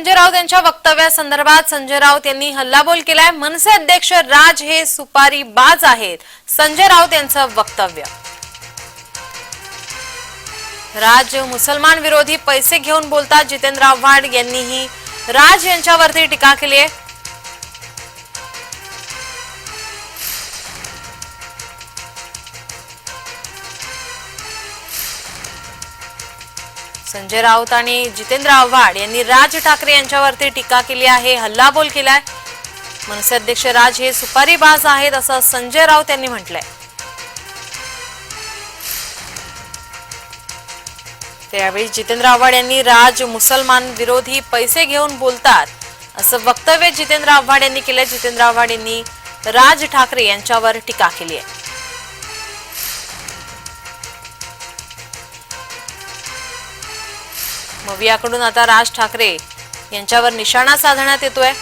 संजय राऊत यांच्या वक्तव्यासंदर्भात संजय राऊत यांनी हल्लाबोल केलाय. मनसे अध्यक्ष राज हे सुपारी बाज आहेत. संजय राऊत यांचं वक्तव्य. राज मुसलमान विरोधी पैसे घेऊन बोलतात. जितेंद्र आव्हाड यांनीही राज यांच्यावरती टीका केली आहे संजय राऊत आणि जितेंद्र आव्हाड यांनी राज ठाकरे यांच्यावरती टीका केली आहे हल्लाबोल केलाय. मनसे अध्यक्ष राज हे सुपारीबाज आहेत असं संजय राऊत यांनी म्हटलंय. त्यावेळी जितेंद्र आव्हाड यांनी राज मुसलमान विरोधी पैसे घेऊन बोलतात असं वक्तव्य जितेंद्र आव्हाड यांनी केलंय. जितेंद्र आव्हाड यांनी राज ठाकरे यांच्यावर टीका केली आहे. मवियाकडून आता राज ठाकरे यांच्यावर निशाणा साधण्यात येतोय.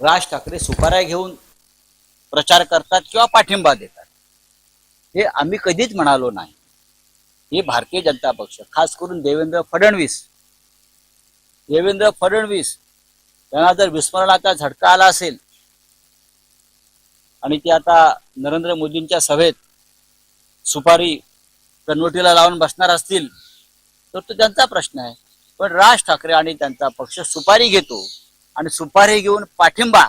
राज ठाकरे सुपाऱ्या घेऊन प्रचार करतात किंवा पाठिंबा देतात. हे आम्ही कधीच म्हणालो नाही. हे भारतीय जनता पक्ष खास करून देवेंद्र फडणवीस. देवेंद्र फडणवीस त्यांना जर विस्मरणाचा झटका आला असेल आणि ते आता नरेंद्र मोदींच्या सभेत सुपारी कनवटीला लावून बसणार असतील तर तो त्यांचा प्रश्न आहे. पण राज ठाकरे आणि त्यांचा पक्ष सुपारी घेतो आणि सुपारी घेऊन पाठिंबा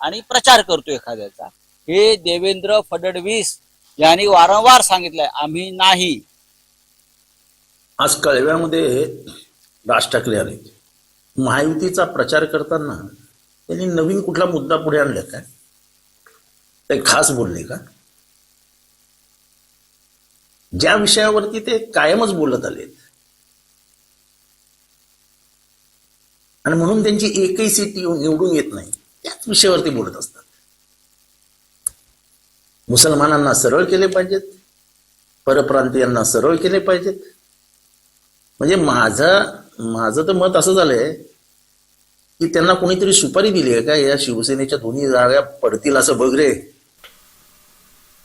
आणि प्रचार करतो एखाद्याचा. हे देवेंद्र फडणवीस यांनी वारंवार सांगितलंय आम्ही नाही. आज कळव्यामध्ये राज ठाकरे आले. महायुतीचा प्रचार करताना त्यांनी नवीन कुठला मुद्दा पुढे आणला काय? ते खास बोलले का? ज्या विषयावरती ते कायमच बोलत आलेत. आणि म्हणून त्यांची एकही सीट निवडून येत नाही. त्याच विषयावरती बोलत असतात. मुसलमानांना सरळ केले पाहिजेत. परप्रांतीयांना सरळ केले पाहिजेत. म्हणजे माझं माझं तर मत असं झालंय की त्यांना कोणीतरी सुपारी दिली आहे का? या शिवसेनेच्या दोन्ही जागा पडतील असं बघ रे.